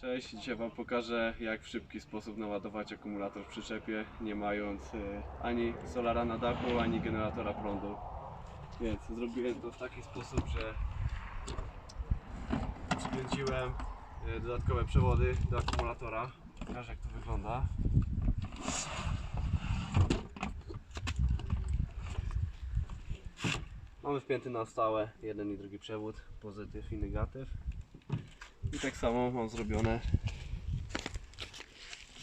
Cześć, dzisiaj Wam pokażę jak w szybki sposób naładować akumulator w przyczepie, nie mając e, ani solara na dachu, ani generatora prądu. Więc zrobiłem to w taki sposób, że przykręciłem e, dodatkowe przewody do akumulatora. Pokażę jak to wygląda. Mamy wpięty na stałe jeden i drugi przewód, pozytyw i negatyw. I tak samo mam zrobione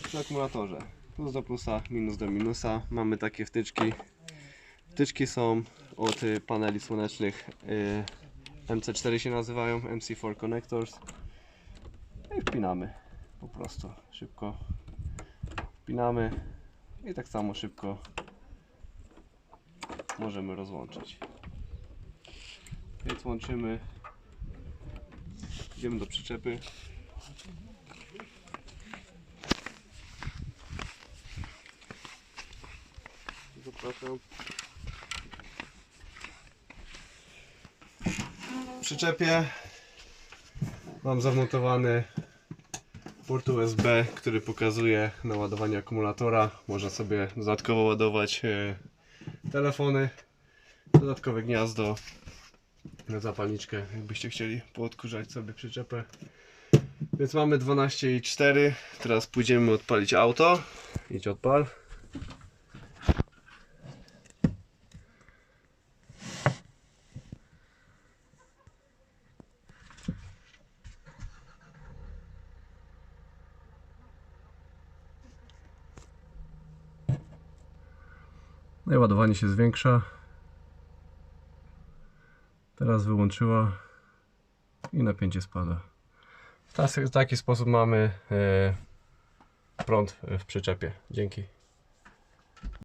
przy akumulatorze. Plus do plusa, minus do minusa. Mamy takie wtyczki. Wtyczki są od y, paneli słonecznych y, MC4 się nazywają, MC4 Connectors. I wpinamy po prostu szybko. Wpinamy i tak samo szybko możemy rozłączyć. Więc łączymy. Idziemy do przyczepy. Zapraszam. W przyczepie mam zamontowany port USB, który pokazuje naładowanie akumulatora. Można sobie dodatkowo ładować e, telefony, dodatkowe gniazdo na zapalniczkę, jakbyście chcieli poodkurzać sobie przyczepę. Więc mamy 12,4. Teraz pójdziemy odpalić auto. Idź odpal. No i ładowanie się zwiększa. Teraz wyłączyła i napięcie spada. W taki sposób mamy e, prąd w przyczepie. Dzięki.